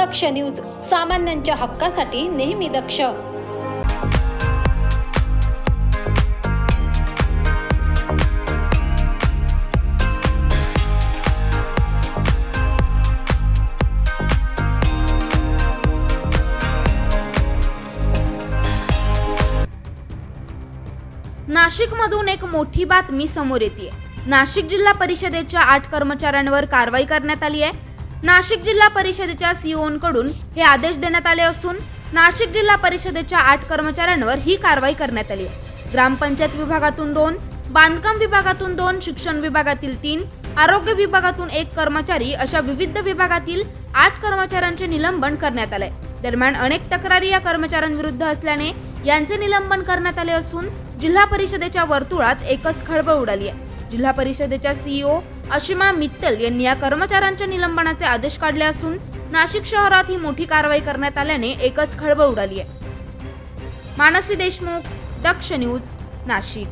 दक्ष news सामान्यांच्या हक्कासाठी नेहमी दक्ष. नाशिकमधून एक मोठी बातमी समोर येते नाशिक जिल्हा परिषदेच्या आठ कर्मचाऱ्यांवर कारवाई करण्यात आली आहे. नाशिक जिल्हा परिषदेच्या सीओकडून हे आदेश देण्यात आले असून नाशिक जिल्हा परिषदेच्या आठ कर्मचाऱ्यांवर ही कारवाई करण्यात आली आहे. ग्रामपंचायत विभागातून दोन बांधकाम विभागातून दोन शिक्षण विभागातील तीन आरोग्य विभागातून एक कर्मचारी अशा विविध विभागातील आठ कर्मचाऱ्यांचे निलंबन करण्यात आले दरम्यान अनेक तक्रारी या कर्मचाऱ्यांविरुद्ध असल्याने यांचे निलंबन करण्यात आले असून जिल्हा परिषदेच्या वर्तुळात एकच खळबळ उडाली आहे. जिल्हा परिषदेच्या सीईओ अशिमा मित्तल यांनी या कर्मचाऱ्यांच्या निलंबनाचे आदेश काढले असून नाशिक शहरात ही मोठी कारवाई करण्यात आल्याने एकच खळबळ उडाली आहे. मानसी देशमुख दक्ष न्यूज नाशिक.